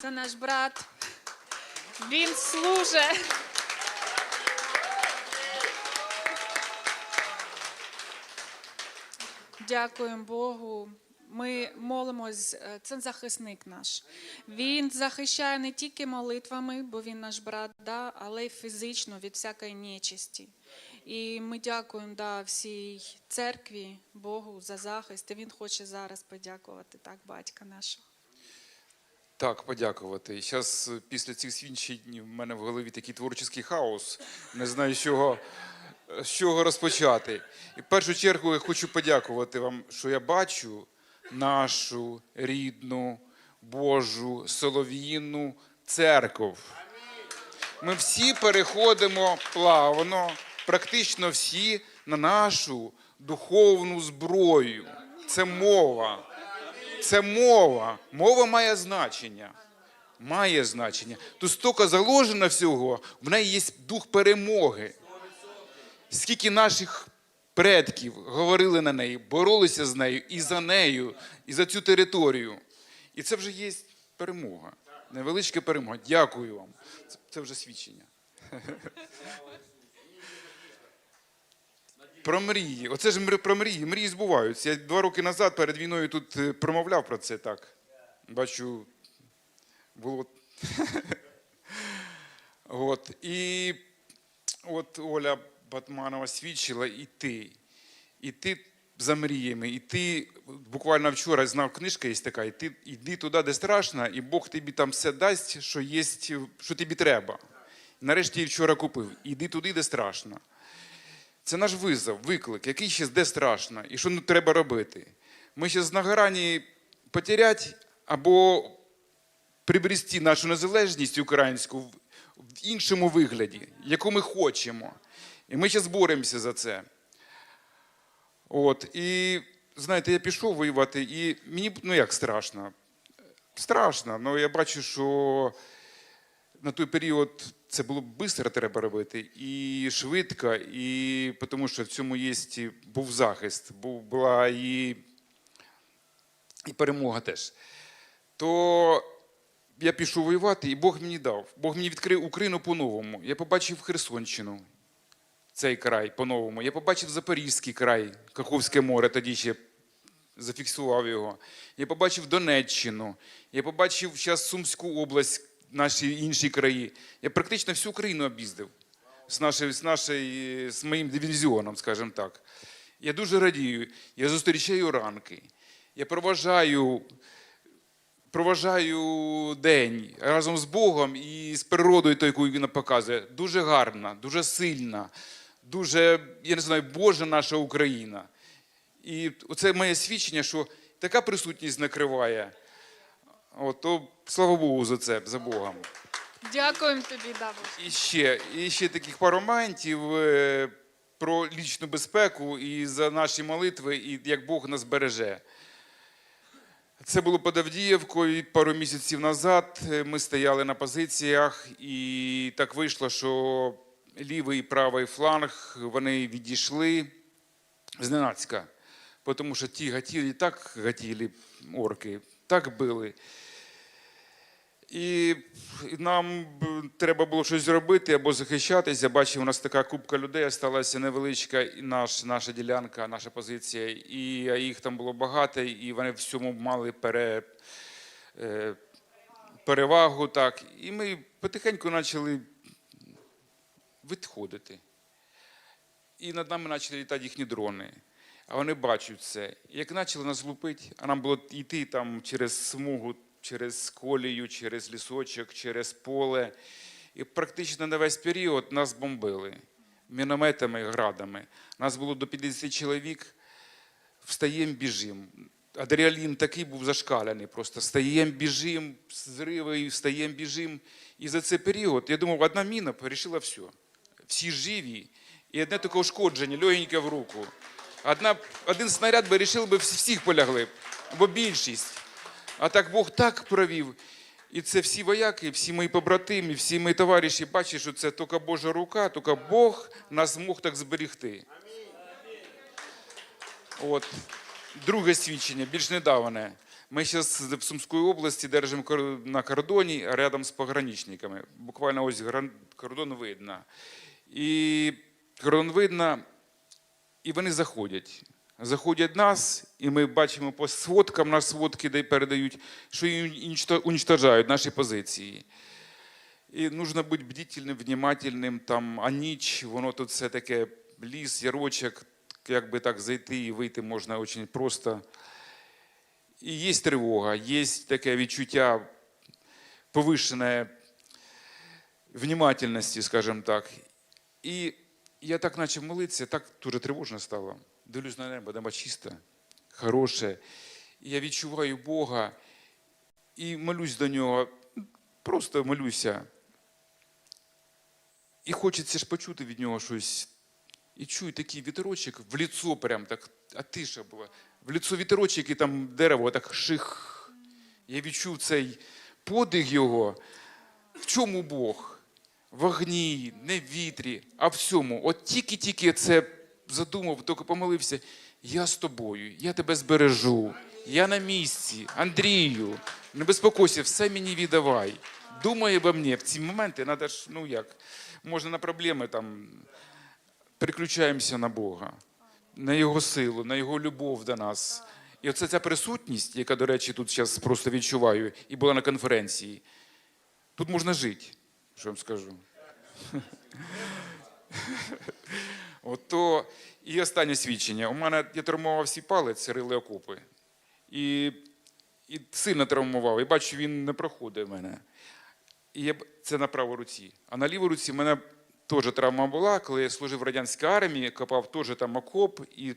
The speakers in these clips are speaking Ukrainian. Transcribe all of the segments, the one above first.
Це наш брат. Він служить. Дякуємо Богу. Ми молимось, е, це захисник наш. Він захищає не тільки молитвами, бо він наш брат, да, але й фізично від всякої нечисті. І ми дякуємо да, всій церкві, Богу за захист. І він хоче зараз подякувати так, батька нашого. Так, подякувати. Зараз після цих свідчень в мене в голові такий творчий хаос. Не знаю, з чого, з чого розпочати. І в першу чергу я хочу подякувати вам, що я бачу нашу рідну Божу солов'їнну церкву. Ми всі переходимо плавно, практично всі на нашу духовну зброю. Це мова. Це мова. Мова має значення. Має значення. Тут стільки заложено всього, в неї є дух перемоги. Скільки наших предків говорили на неї, боролися з нею і за нею, і за цю територію. І це вже є перемога. Невеличка перемога. Дякую вам. Це, вже свідчення. Про мрії. Оце ж про мрії. Мрії збуваються. Я два роки назад перед війною тут е, промовляв про це так. Бачу, було. От. І от Оля Батманова свідчила і ти. І ти за мріями. І ти буквально вчора знав, книжка є така, і ти йди туди, де страшно, і Бог тобі там все дасть, що є, що тобі треба. Нарешті я вчора купив. Іди туди, де страшно. Це наш визов, виклик, який ще де страшно, і що не треба робити. Ми ще на грані потерять або прибрести нашу незалежність українську в іншому вигляді, яку ми хочемо. І ми ще боремося за це. От, і знаєте, я пішов воювати, і мені ну як страшно. Страшно, але я бачу, що на той період це було швидко треба робити, і швидко, і тому що в цьому є був захист, був, була і, і перемога теж. То я пішов воювати, і Бог мені дав. Бог мені відкрив Україну по-новому. Я побачив Херсонщину, цей край по-новому. Я побачив Запорізький край, Каховське море, тоді ще зафіксував його. Я побачив Донеччину, я побачив зараз Сумську область, наші інші краї. Я практично всю Україну об'їздив з, нашої, з, нашої, з моїм дивізіоном, скажімо так. Я дуже радію, я зустрічаю ранки, я проважаю, проважаю день разом з Богом і з природою, тою, яку він показує. Дуже гарна, дуже сильна, дуже, я не знаю, Божа наша Україна. І це моє свідчення, що така присутність накриває. От, то слава Богу за це, за Богом. Дякуємо тобі, Давид. І ще, і ще таких пару моментів е, про лічну безпеку і за наші молитви, і як Бог нас береже. Це було під Авдіївкою пару місяців назад. Е, Ми стояли на позиціях, і так вийшло, що лівий і правий фланг вони відійшли зненацька. Тому що ті гатілі так гатіли орки, так били. І нам треба було щось зробити або захищатися. Бачив, у нас така купка людей залишилася невеличка, наш, наша ділянка, наша позиція. І їх там було багато, і вони в цьому мали пере, е, перевагу. Так. І ми потихеньку почали відходити. І над нами почали літати їхні дрони. А вони бачать це. Як почали нас лупити, а нам було йти там через смугу, через колію, через лісочок, через поле. І практично на весь період нас бомбили мінометами, градами. Нас було до 50 чоловік. Встаємо, біжимо. Адреналін такий був зашкаляний. Просто встаємо, біжимо, зриви, встаємо, біжимо. І за цей період, я думав, одна міна вирішила все. Всі живі. І одне таке ушкодження, легеньке в руку. Одна, один снаряд би вирішив би всіх полягли, б, або більшість. А так Бог так провів. І це всі вояки, всі мої побратими, всі мої товариші бачать, що це тільки Божа рука, тільки Бог нас змог так зберегти. От. Друге свідчення, більш недавне. Ми зараз в Сумській області держимо на кордоні рядом з пограничниками. Буквально ось кордон видно. І кордон видно, і вони заходять. Заходять нас, і ми бачимо по сводкам, наші сводки де передають, що уничтожають наші позиції. І нужно бути бдительним, внимательним, там, а ніч, воно тут все таке ліс, ярочок, як би так зайти і вийти можна дуже просто. І є тривога, є таке відчуття повишеної внимательності, скажімо так. І я так почав молитися, так дуже тривожно стало. Дивлюсь на небо, небо чисте, хороше. І я відчуваю Бога і молюсь до нього, просто молюся. І хочеться ж почути від нього щось. І чую такий вітерочок в ліцо прям так, а тиша була. В ліцо вітерочок і там дерево так ших. Я відчув цей подих його. В чому Бог? В огні, не в вітрі, а в всьому. От тільки-тільки це задумав, тільки помолився. Я з тобою, я тебе збережу. Я на місці, Андрію, не безпокойся, все мені віддавай. Думай обо мені. В ці моменти треба ж, ну як, можна на проблеми там переключаємося на Бога, на Його силу, на Його любов до нас. І оце ця присутність, яка, до речі, тут зараз просто відчуваю, і була на конференції. Тут можна жити, що я вам скажу. Ото і останнє свідчення. У мене я травмував свій палець, рили окопи. І, і сильно травмував. І бачу, він не проходить в мене. І я, це на правій руці. А на лівій руці в мене теж травма була, коли я служив в радянській армії, копав теж там окоп, і,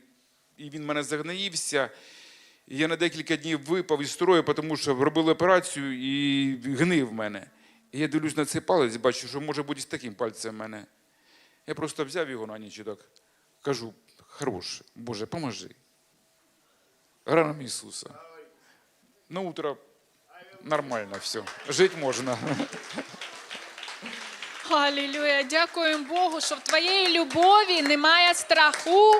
і він мене загноївся. І я на декілька днів випав із строю, тому що робили операцію і гнив мене. І я дивлюсь на цей палець, бачу, що може бути з таким пальцем в мене. Я просто взяв його на ніч і так кажу: хорош, Боже, поможи. Ранам Ісуса. На утро нормально все. Жити можна. Алілюя, дякуємо Богу, що в твоєї любові немає страху,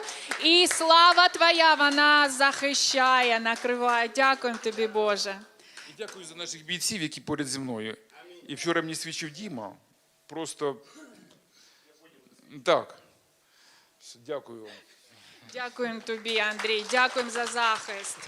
і слава Твоя, вона захищає, накриває. Дякуємо тобі, Боже. І дякую за наших бійців, які поряд зі мною. І вчора мені свідчив Діма. Просто так. Дякую вам. Дякуємо тобі, Андрій. Дякуємо за захист.